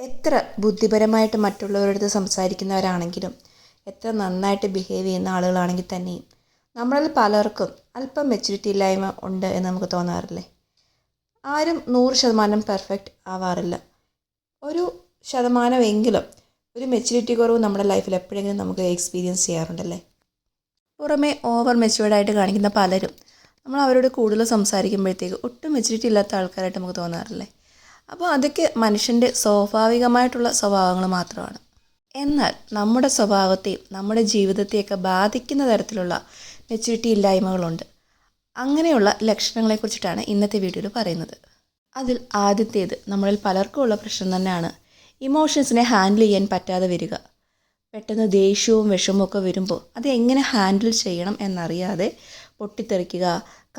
എത്ര ബുദ്ധിപരമായിട്ട് മറ്റുള്ളവരുടെ അടുത്ത് സംസാരിക്കുന്നവരാണെങ്കിലും എത്ര നന്നായിട്ട് ബിഹേവ് ചെയ്യുന്ന ആളുകളാണെങ്കിൽ തന്നെയും നമ്മളിൽ പലർക്കും അല്പം മെച്യൂരിറ്റി ഇല്ലായ്മ ഉണ്ട് എന്ന് നമുക്ക് തോന്നാറില്ലേ? ആരും നൂറ് ശതമാനം പെർഫെക്റ്റ് ആവാറില്ല. ഒരു ശതമാനമെങ്കിലും ഒരു മെച്യൂരിറ്റി കുറവ് നമ്മുടെ ലൈഫിൽ എപ്പോഴെങ്കിലും നമുക്ക് എക്സ്പീരിയൻസ് ചെയ്യാറുണ്ടല്ലേ? പുറമേ ഓവർ മെച്യൂർഡായിട്ട് കാണിക്കുന്ന പലരും നമ്മൾ അവരോട് കൂടുതൽ സംസാരിക്കുമ്പോഴത്തേക്ക് ഒട്ടും മെച്യൂരിറ്റി ഇല്ലാത്ത ആൾക്കാരായിട്ട് നമുക്ക് തോന്നാറില്ലേ? അപ്പോൾ അതൊക്കെ മനുഷ്യന്റെ സ്വാഭാവികമായിട്ടുള്ള സ്വഭാവങ്ങൾ മാത്രമാണ്. എന്നാൽ നമ്മുടെ സ്വഭാവത്തെയും നമ്മുടെ ജീവിതത്തെയൊക്കെ ബാധിക്കുന്ന തരത്തിലുള്ള മെച്യൂരിറ്റി ഇല്ലായ്മകളുണ്ട്. അങ്ങനെയുള്ള ലക്ഷണങ്ങളെക്കുറിച്ചിട്ടാണ് ഇന്നത്തെ വീഡിയോയിൽ പറയുന്നത്. അതിൽ ആദ്യത്തേത് നമ്മളിൽ പലർക്കും ഉള്ള പ്രശ്നം തന്നെയാണ് ഇമോഷൻസിനെ ഹാൻഡിൽ ചെയ്യാൻ പറ്റാതെ വരിക. പെട്ടെന്ന് ദേഷ്യവും വിഷമവും ഒക്കെ വരുമ്പോൾ അത് എങ്ങനെ ഹാൻഡിൽ ചെയ്യണം എന്നറിയാതെ പൊട്ടിത്തെറിക്കുക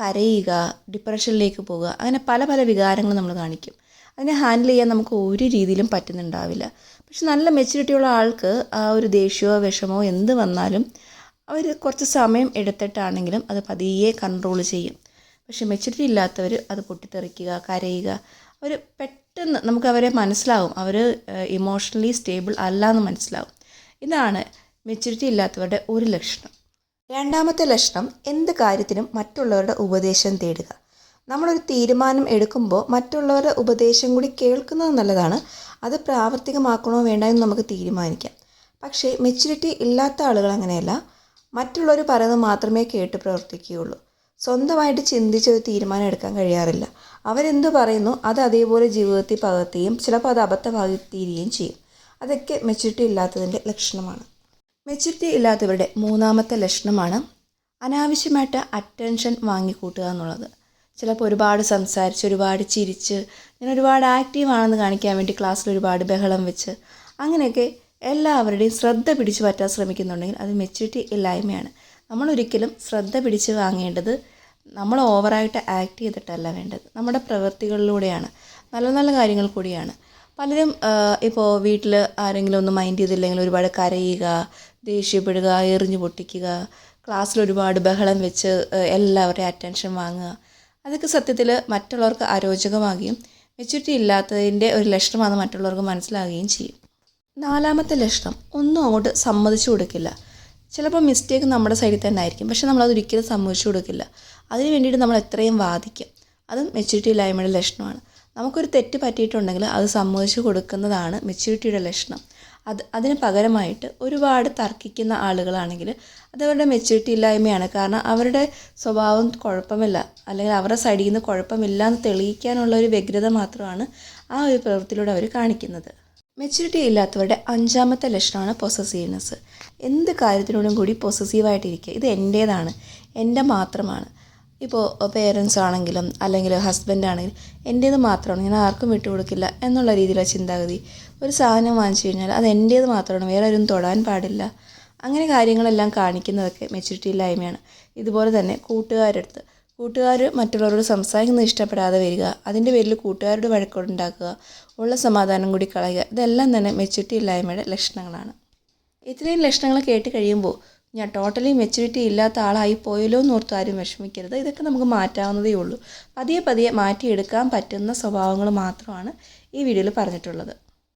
കരയുക ഡിപ്രഷനിലേക്ക് പോവുക അങ്ങനെ പല പല വികാരങ്ങൾ നമ്മൾ കാണിക്കും. അതിനെ ഹാൻഡിൽ ചെയ്യാൻ നമുക്ക് ഒരു രീതിയിലും പറ്റുന്നുണ്ടാവില്ല. പക്ഷെ നല്ല മെച്യൂരിറ്റിയുള്ള ആൾക്ക് ആ ഒരു ദേഷ്യമോ വിഷമോ എന്ത് വന്നാലും അവർ കുറച്ച് സമയം എടുത്തിട്ടാണെങ്കിലും അത് പതിയെ കൺട്രോൾ ചെയ്യും. പക്ഷെ മെച്യൂരിറ്റി ഇല്ലാത്തവർ അത് പൊട്ടിത്തെറിക്കുക കരയുക അവർ പെട്ടെന്ന് നമുക്ക് അവരെ മനസ്സിലാവും. അവർ ഇമോഷണലി സ്റ്റേബിൾ അല്ല എന്ന് മനസ്സിലാവും. ഇതാണ് മെച്യൂരിറ്റി ഇല്ലാത്തവരുടെ ഒരു ലക്ഷണം. രണ്ടാമത്തെ ലക്ഷണം എന്ത് കാര്യത്തിനും മറ്റുള്ളവരുടെ ഉപദേശം തേടുക. നമ്മളൊരു തീരുമാനം എടുക്കുമ്പോൾ മറ്റുള്ളവരുടെ ഉപദേശം കൂടി കേൾക്കുന്നത് നല്ലതാണ്. അത് പ്രാവർത്തികമാക്കണോ വേണ്ട എന്ന് നമുക്ക് തീരുമാനിക്കാം. പക്ഷേ മെച്യൂരിറ്റി ഇല്ലാത്ത ആളുകൾ അങ്ങനെയല്ല. മറ്റുള്ളവർ പറയുന്നത് മാത്രമേ കേട്ട് പ്രവർത്തിക്കുകയുള്ളൂ. സ്വന്തമായിട്ട് ചിന്തിച്ച് ഒരു തീരുമാനം എടുക്കാൻ കഴിയാറില്ല. അവരെന്ത് പറയുന്നു അത് അതേപോലെ ജീവിതത്തിൽ പകർത്തുകയും ചിലപ്പോൾ അത് അബദ്ധമാകത്തീരുകയും ചെയ്യും. അതൊക്കെ മെച്യൂരിറ്റി ഇല്ലാത്തതിന്റെ ലക്ഷണമാണ്. മെച്യൂരിറ്റി ഇല്ലാത്തവരുടെ മൂന്നാമത്തെ ലക്ഷണമാണ് അനാവശ്യമായിട്ട് അറ്റൻഷൻ വാങ്ങിക്കൂട്ടുക എന്നുള്ളത്. ചിലപ്പോൾ ഒരുപാട് സംസാരിച്ച് ഒരുപാട് ചിരിച്ച് ഞാൻ ഒരുപാട് ആക്റ്റീവ് ആണെന്ന് കാണിക്കാൻ വേണ്ടി ക്ലാസ്സിൽ ഒരുപാട് ബഹളം വെച്ച് അങ്ങനെയൊക്കെ എല്ലാവരുടെയും ശ്രദ്ധ പിടിച്ചു പറ്റാൻ ശ്രമിക്കുന്നുണ്ടെങ്കിൽ അത് മെച്യൂരിറ്റി ഇല്ലായ്മയാണ്. നമ്മൾ ഒരിക്കലും ശ്രദ്ധ പിടിച്ച് വാങ്ങേണ്ടത് നമ്മൾ ഓവറായിട്ട് ആക്ട് ചെയ്തിട്ടല്ല വേണ്ടത്. നമ്മുടെ പ്രവൃത്തികളിലൂടെയാണ് നല്ല നല്ല കാര്യങ്ങൾ കൂടിയാണ്. പലരും ഇപ്പോൾ വീട്ടിൽ ആരെങ്കിലും ഒന്ന് മൈൻഡ് ചെയ്തില്ലെങ്കിൽ ഒരുപാട് കരയുക ദേഷ്യപ്പെടുക എറിഞ്ഞു പൊട്ടിക്കുക ക്ലാസ്സിൽ ഒരുപാട് ബഹളം വെച്ച് എല്ലാവരുടെയും അറ്റൻഷൻ വാങ്ങുക. അതൊക്കെ സത്യത്തിൽ മറ്റുള്ളവർക്ക് അരോചകമാകുകയും മെച്യൂരിറ്റി ഇല്ലാത്തതിന്റെ ഒരു ലക്ഷണമാണെന്ന് മറ്റുള്ളവർക്ക് മനസ്സിലാകുകയും ചെയ്യും. നാലാമത്തെ ലക്ഷണം ഒന്നും അങ്ങോട്ട് സമ്മതിച്ചു കൊടുക്കില്ല. ചിലപ്പോൾ മിസ്റ്റേക്ക് നമ്മുടെ സൈഡിൽ തന്നെ ആയിരിക്കും. പക്ഷെ നമ്മളത് ഒരിക്കലും സമ്മതിച്ചു കൊടുക്കില്ല. അതിന് വേണ്ടിയിട്ട് നമ്മൾ എത്രയും വാദിക്കും. അതും മെച്യൂരിറ്റി ഇല്ലായ്മയുടെ ലക്ഷണമാണ്. നമുക്കൊരു തെറ്റ് പറ്റിയിട്ടുണ്ടെങ്കിൽ അത് സമ്മതിച്ചു കൊടുക്കുന്നതാണ് മെച്യൂരിറ്റിയുടെ ലക്ഷണം. അത് അതിന് പകരമായിട്ട് ഒരുപാട് തർക്കിക്കുന്ന ആളുകളാണെങ്കിൽ അതവരുടെ മെച്യൂരിറ്റി ഇല്ലായ്മയാണ്. കാരണം അവരുടെ സ്വഭാവം കുഴപ്പമില്ല. അല്ലെങ്കിൽ അവരുടെ സൈഡിൽ നിന്ന് കുഴപ്പമില്ല എന്ന് തെളിയിക്കാനുള്ള ഒരു വ്യഗ്രത മാത്രമാണ് ആ ഒരു പ്രവൃത്തിയിലൂടെ അവർ കാണിക്കുന്നത്. മെച്യൂരിറ്റി ഇല്ലാത്തവരുടെ അഞ്ചാമത്തെ ലക്ഷണമാണ് പൊസസീവ്നെസ് എന്ത് കാര്യത്തിനോടും കൂടി പൊസസീവായിട്ടിരിക്കുക ഇത് എന്റേതാണ് എന്റെ മാത്രമാണ്. ഇപ്പോൾ പേരൻസ് ആണെങ്കിലും അല്ലെങ്കിൽ ഹസ്ബൻഡ് ആണെങ്കിലും എന്റേത് മാത്രമാണ് ഞാൻ ആർക്കും വിട്ടുകൊടുക്കില്ല എന്നുള്ള രീതിയിലുള്ള ചിന്താഗതി. ഒരു സാധനം വാങ്ങിച്ചു കഴിഞ്ഞാൽ അത് എന്റേത് മാത്രമാണ് വേറെ ആരും തൊടാൻ പാടില്ല. അങ്ങനെ കാര്യങ്ങളെല്ലാം കാണിക്കുന്നതൊക്കെ മെച്യൂരിറ്റി ഇല്ലായ്മയാണ്. ഇതുപോലെ തന്നെ കൂട്ടുകാരടുത്ത് കൂട്ടുകാർ മറ്റുള്ളവരോട് സംസാരിക്കുന്നത് ഇഷ്ടപ്പെടാതെ വരിക അതിന്റെ പേരിൽ കൂട്ടുകാരോട് വഴക്കോടുണ്ടാക്കുക ഉള്ള സമാധാനം കൂടി കളയുക ഇതെല്ലാം തന്നെ മെച്യൂരിറ്റി ഇല്ലായ്മയുടെ ലക്ഷണങ്ങളാണ്. ഇത്രയും ലക്ഷണങ്ങൾ കേട്ട് കഴിയുമ്പോൾ ഞാൻ ടോട്ടലി മെച്യൂരിറ്റി ഇല്ലാത്ത ആളായി പോയല്ലോ എന്നോർത്ത് ആരും വിഷമിക്കരുത്. ഇതൊക്കെ നമുക്ക് മാറ്റാവുന്നതേ ഉള്ളൂ. പതിയെ പതിയെ മാറ്റിയെടുക്കാൻ പറ്റുന്ന സ്വഭാവങ്ങൾ മാത്രമാണ് ഈ വീഡിയോയിൽ പറഞ്ഞിട്ടുള്ളത്.